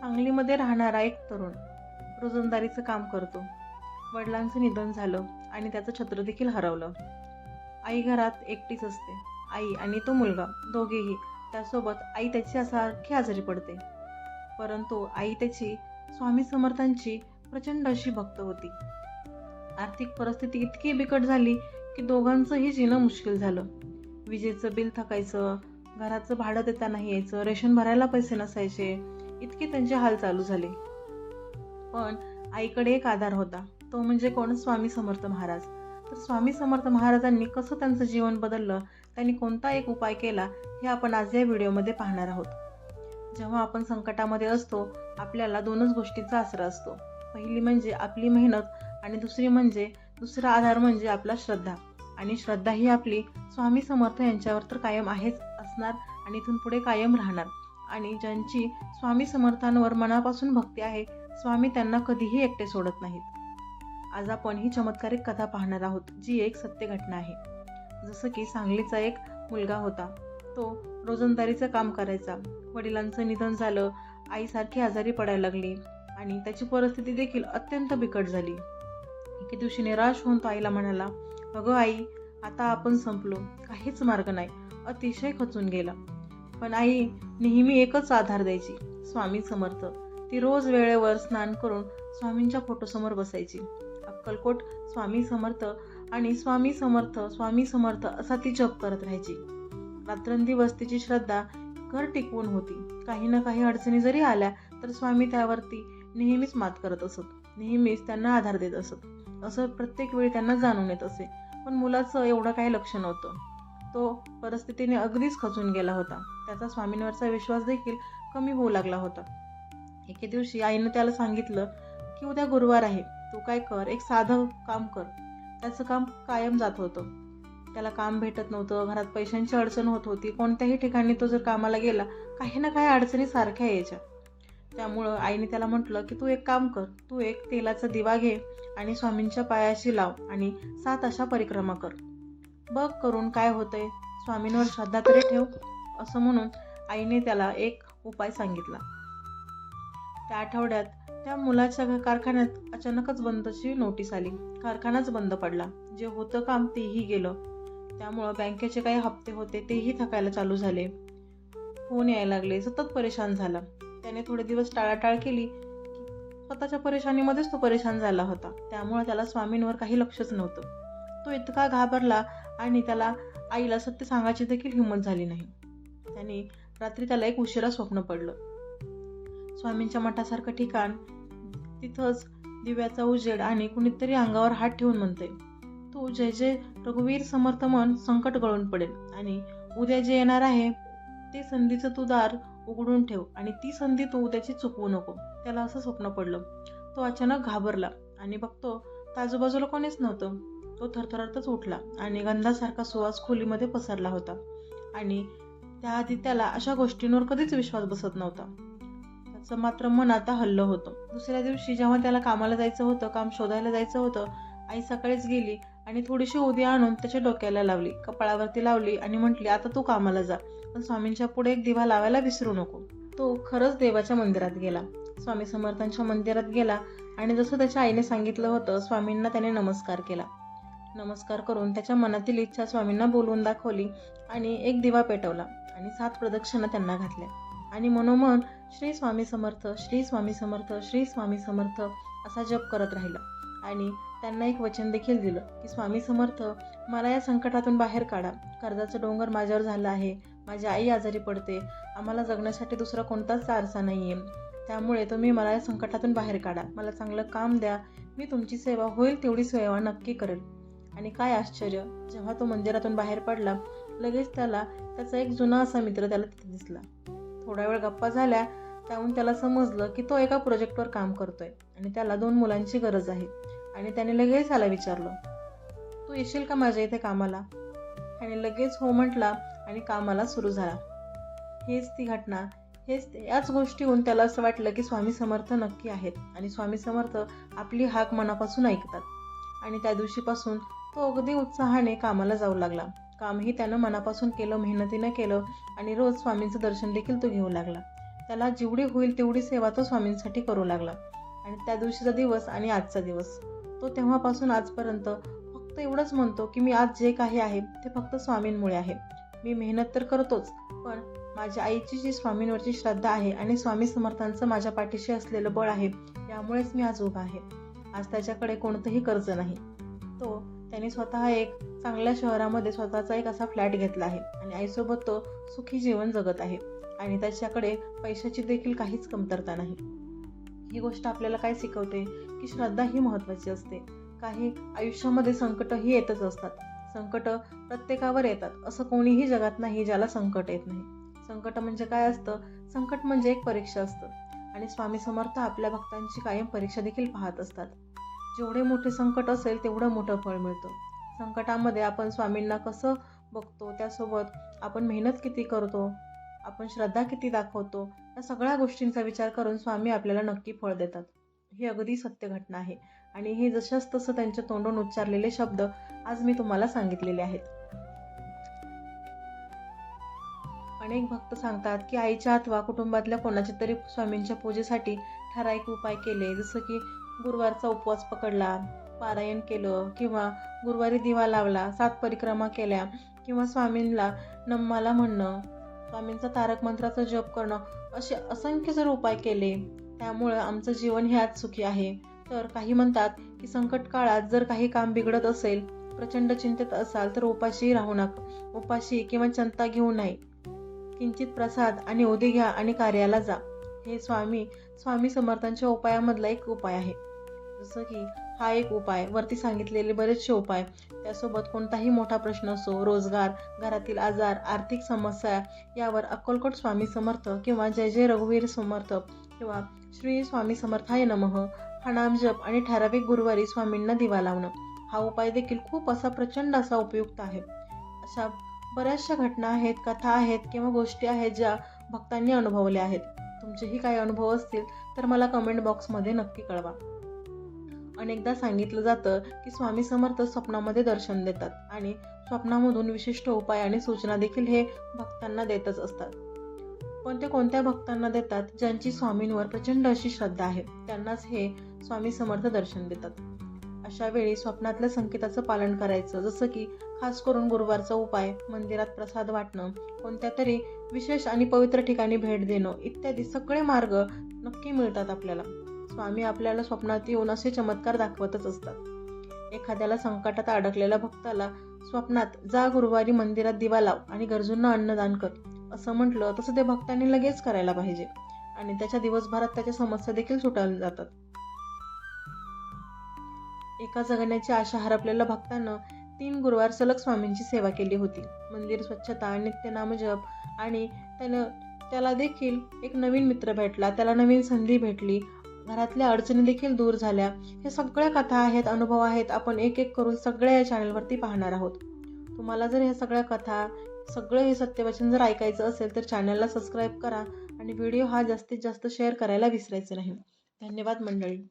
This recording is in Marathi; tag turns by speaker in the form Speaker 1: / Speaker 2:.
Speaker 1: सांगलीमध्ये राहणारा एक तरुण रोजंदारीचं काम करतो. वडिलांचं निधन झालं आणि त्याचं छत्र देखील हरवलं. आई घरात एकटीच असते. आई आणि तो मुलगा दोघेही त्यासोबत आई त्याची सारखी आजारी पडते. परंतु आई त्याची स्वामी समर्थांची प्रचंड अशी भक्त होती. आर्थिक परिस्थिती इतकी बिकट झाली की दोघांचंही जिणं मुश्किल झालं. विजेचं बिल थकायचं घराचं भाडं देता नाही यायचं रेशन भरायला पैसे नसायचे इतके त्यांचे हाल चालू झाले. पण आईकडे एक आधार होता. तो म्हणजे कोण? स्वामी समर्थ महाराज. तर स्वामी समर्थ महाराजांनी कसं त्यांचं जीवन बदललं? त्यांनी कोणता एक उपाय केला? हे आपण आज या व्हिडिओमध्ये पाहणार आहोत. जेव्हा आपण संकटामध्ये असतो आपल्याला दोनच गोष्टींचा आसरा असतो. पहिली म्हणजे आपली मेहनत आणि दुसरी म्हणजे दुसरा आधार म्हणजे आपला श्रद्धा. आणि श्रद्धा ही आपली स्वामी समर्थ यांच्यावर तर कायम आहेच असणार आणि इथून पुढे कायम राहणार. आणि ज्यांची स्वामी समर्थांवर मनापासून भक्ती आहे स्वामी त्यांना कधीही एकटे सोडत नाहीत. आज आपण ही चमत्कारिक कथा पाहणार आहोत जी एक सत्य घटना आहे. जसं की सांगलीचा एक मुलगा होता. तो रोजंदारीचं काम करायचा. वडिलांचं निधन झालं आईसारखी आजारी पडायला लागली आणि त्याची परिस्थिती देखील अत्यंत बिकट झाली. एके दिवशी निराश होऊन तो आईला म्हणाला अगं आई आता आपण संपलो. काहीच मार्ग नाही. अतिशय खचून गेला. पण आई नेहमी एकच आधार द्यायची स्वामी समर्थ. ती रोज वेळेवर स्नान करून स्वामींच्या फोटोसमोर बसायची. अक्कलकोट स्वामी समर्थ आणि स्वामी समर्थ स्वामी समर्थ असा ती जप करत राहायची. रात्रंदिवस तिची श्रद्धा घर टिकवून होती. काही ना काही अडचणी जरी आल्या तर स्वामी त्यावरती नेहमीच मात करत असत. नेहमीच त्यांना आधार देत असत. असं प्रत्येक वेळी त्यांना जाणून येत असे. पण मुलाचं एवढं काही लक्ष नव्हतं. तो परिस्थितीने अगदीच खचून गेला होता. त्याचा स्वामींवरचा विश्वास देखील कमी होऊ लागला होता. एके दिवशी आईनं त्याला सांगितलं की उद्या गुरुवार आहे. तू काय कर? एक साधं काम कर. त्याचं काम कायम जात होतं. त्याला काम भेटत नव्हतं घरात पैशांची अडचण होत होती. कोणत्याही ठिकाणी तो जर कामाला गेला काही ना काही अडचणी सारख्या यायच्या. त्यामुळं आईने त्याला म्हटलं की तू एक काम कर. तू एक तेलाचा दिवा घे आणि स्वामींच्या पायाशी लाव आणि सात अशा परिक्रमा कर. बघ करून काय होतंय. स्वामींवर श्रद्धा तरी ठेव असं म्हणून आईने त्याला एक उपाय सांगितला. त्या आठवड्यात त्या मुलाच्या कारखान्यात अचानकच बंदची नोटीस आली. कारखानाच बंद पडला. जे होतं काम तेही गेलं. त्यामुळं बँकेचे काही हप्ते होते तेही थकायला चालू झाले. फोन यायला लागले. सतत परेशान झाला. त्याने थोडे दिवस टाळाटाळ केली. स्वतःच्या परेशानीमध्येच तो परेशान झाला होता. त्यामुळे त्याला स्वामींवर काही लक्षच नव्हतं. तो इतका घाबरला आणि त्याला आईला सत्य सांगायची देखील हिंमत झाली नाही. त्याने रात्री त्याला एक उशिरा स्वप्न पडलं. स्वामींच्या मठासारखं ठिकाण तिथंच दिव्याचा उजेड आणि कुणीतरी अंगावर हात ठेवून म्हणते तू जय जय रघुवीर समर्थ मन संकट गळून पडेल आणि उद्या जे येणार आहे ते संधीचं तू दार उघडून ठेव आणि ती संधी तू उद्याची चुकवू नको. त्याला असं स्वप्न पडलं. तो अचानक घाबरला आणि बघतो तर आजूबाजूला कोणीच नव्हतं. तो थरथरतच उठला आणि गंधासारखा सुवास खोलीमध्ये पसरला होता. आणि त्याआधी त्याला अशा गोष्टींवर कधीच विश्वास बसत नव्हता. त्याचं मात्र मन आता हल्लं होतं. दुसऱ्या दिवशी जेव्हा त्याला कामाला जायचं होतं काम शोधायला जायचं होतं आई सकाळीच गेली आणि थोडीशी उदी आणून त्याच्या डोक्याला लावली कपाळावरती लावली आणि म्हटली आता तू कामाला जा. पण स्वामींच्या पुढे एक दिवा लावायला विसरू नको. तो खरंच देवाच्या मंदिरात गेला. स्वामी समर्थांच्या मंदिरात गेला आणि जसं त्याच्या आईने सांगितलं होतं स्वामींना त्याने नमस्कार केला. नमस्कार करून त्याच्या मनातील इच्छा स्वामींना बोलवून दाखवली आणि एक दिवा पेटवला आणि सात प्रदक्षिणा त्यांना घातल्या. आणि मनोमन श्री स्वामी समर्थ श्री स्वामी समर्थ श्री स्वामी समर्थ असा जप करत राहिला. आणि त्यांना एक वचन देखील दिलं की स्वामी समर्थ मला या संकटातून बाहेर काढा. कर्जाचं डोंगर माझ्यावर झालं आहे. माझी आई आजारी पडते. आम्हाला जगण्यासाठी दुसरा कोणताच आरसा नाही आहे त्यामुळे तुम्ही मला या संकटातून बाहेर काढा. मला चांगलं काम द्या. मी तुमची सेवा होईल तेवढी सेवा नक्की करेल. आणि काय आश्चर्य जेव्हा तो मंदिरातून बाहेर पडला लगेच त्याला त्याचा एक जुना असा मित्र त्याला तिथे दिसला. थोडा वेळ गप्पा झाल्या त्याहून त्याला समजलं की तो एका प्रोजेक्टवर काम करतोय आणि त्याला दोन मुलांची गरज आहे. आणि त्याने लगेच त्याला विचारलं तू येशील का माझ्या इथे कामाला? त्याने लगेच हो म्हटला आणि कामाला सुरू झाला. हेच ती घटना हेच याच गोष्टीहून त्याला असं वाटलं की स्वामी समर्थ नक्की आहेत आणि स्वामी समर्थ आपली हाक मनापासून ऐकतात. आणि त्या दिवशीपासून तो अगदी उत्साहाने कामाला जाऊ लागला. कामही त्यानं मनापासून केलं मेहनतीनं केलं आणि रोज स्वामींचं दर्शन देखील तो घेऊ लागला. त्याला जेवढी होईल तेवढी सेवा तो स्वामींसाठी करू लागला. आणि त्या दिवशीचा दिवस आणि आजचा दिवस. तो तेव्हापासून आजपर्यंत फक्त एवढंच म्हणतो की मी आज जे काही आहे ते फक्त स्वामींमुळे आहे. मी मेहनत तर करतोच पण माझ्या आईची जी स्वामींवरची श्रद्धा आहे आणि स्वामी समर्थांचं माझ्या पाठीशी असलेलं बळ आहे यामुळेच मी आज उभा आहे. आज त्याच्याकडे कोणतंही कर्ज नाही. तो त्याने स्वतः एक चांगल्या शहरामध्ये स्वतःचा एक असा फ्लॅट घेतला आहे आणि आईसोबत तो सुखी जीवन जगत आहे आणि त्याच्याकडे पैशाची देखील काहीच कमतरता नाही. ही गोष्ट आपल्याला काय शिकवते? की श्रद्धा ही महत्त्वाची असते. काही आयुष्यामध्ये संकटही येतच असतात. संकट प्रत्येकावर येतात. असं कोणीही जगात नाही ज्याला संकट येत नाही. संकट म्हणजे काय असतं? संकट म्हणजे एक परीक्षा असतं. आणि स्वामी समर्थ आपल्या भक्तांची कायम परीक्षा देखील पाहत असतात. जेवढे मोठे संकट असेल तेवढं मोठं फळ मिळतं. संकटामध्ये आपण स्वामींना कसं बघतो त्यासोबत आपण मेहनत किती करतो आपण श्रद्धा किती दाखवतो या सगळ्या गोष्टींचा विचार करून स्वामी आपल्याला नक्की फळ देतात. ही अगदी सत्य घटना आहे. आणि हे जशाच तसं त्यांच्या तोंडून उच्चारलेले शब्द आज मी तुम्हाला सांगितलेले आहेत. अनेक भक्त सांगतात की आईच्या अथवा कुटुंबातल्या कोणाच्या तरी स्वामींच्या पूजेसाठी ठराविक उपाय केले. जसं की गुरुवारचा उपवास पकडला पारायण केलं किंवा गुरुवारी दिवा लावला सात परिक्रमा केल्या किंवा स्वामींना नम्माला म्हणणं स्वामींचा तारक मंत्राचा जप करणं असे असंख्य जर उपाय केले त्यामुळं आमचं जीवन ह्याच सुखी आहे. तर काही म्हणतात की संकट काळात जर काही काम बिघडत असेल प्रचंड चिंतेत असाल तर उपाशी राहू नका. उपाशी किंवा चिंता घेऊ नये. किंचित प्रसाद आणि उदे घ्या आणि कार्याला जा. हे स्वामी स्वामी समर्थांच्या उपायामधला एक उपाय आहे. जसं की हा एक उपाय. वरती सांगितलेले बरेचसे उपाय. त्यासोबत कोणताही मोठा प्रश्न असो रोजगार घरातील आजार आर्थिक समस्या यावर अक्कलकोट स्वामी समर्थ किंवा जय जय रघुवीर समर्थ किंवा श्री स्वामी समर्थाय नमः हा नामजप आणि ठराविक गुरुवारी स्वामींना दिवा लावणं. हा उपाय देखील खूप असा प्रचंड असा उपयुक्त आहे. अशा बऱ्याचशा घटना आहेत कथा आहेत किंवा गोष्टी आहेत ज्या भक्तांनी अनुभवल्या आहेत. तुमचेही काही अनुभव असतील तर मला कमेंट बॉक्समध्ये नक्की कळवा. अनेकदा सांगितलं जातं की स्वामी समर्थ स्वप्नामध्ये दर्शन देतात आणि स्वप्नामधून विशिष्ट उपाय आणि सूचना देखील हे भक्तांना देतच असतात. पण ते कोणत्या भक्तांना देतात? ज्यांची स्वामींवर प्रचंड अशी श्रद्धा आहे त्यांनाच हे स्वामी समर्थ दर्शन देतात. अशा वेळी स्वप्नातल्या संकेताचं पालन करायचं जसं की खास करून गुरुवारचा उपाय मंदिरात प्रसाद वाटणं कोणत्या तरी विशेष आणि पवित्र ठिकाणी भेट देणं इत्यादी सगळे मार्ग नक्की मिळतात आपल्याला. स्वामी आपल्याला स्वप्नात येऊन असे चमत्कार दाखवतच असतात. एखाद्याला संकटात अडकलेल्या भक्ताला स्वप्नात जा गुरुवारी मंदिरात दिवा लाव आणि गरजूंना अन्नदान कर. असं म्हटलं तसं ते भक्तांनी लगेच करायला पाहिजे. आणि त्याच्या दिवसभरात त्याच्या समस्या देखील सुटायला जातात. एका जगण्याची आशा हरपलेल्या भक्तानं तीन गुरुवार सलग स्वामींची सेवा केली होती. मंदिर स्वच्छता नित्य नामजप आणि त्यानं त्याला देखील एक नवीन मित्र भेटला त्याला नवीन संधी भेटली घरातल्या अडचणी देखील दूर झाल्या. हे सगळ्या कथा आहेत अनुभव आहेत. आपण एक एक करून सगळ्या या चॅनलवरती पाहणार आहोत. तुम्हाला जर ह्या सगळ्या कथा सगळं हे सत्यवचन जर ऐकायचं असेल तर चॅनलला सबस्क्राईब करा आणि व्हिडिओ हा जास्तीत जास्त शेअर करायला विसरायचं नाही. धन्यवाद मंडळी.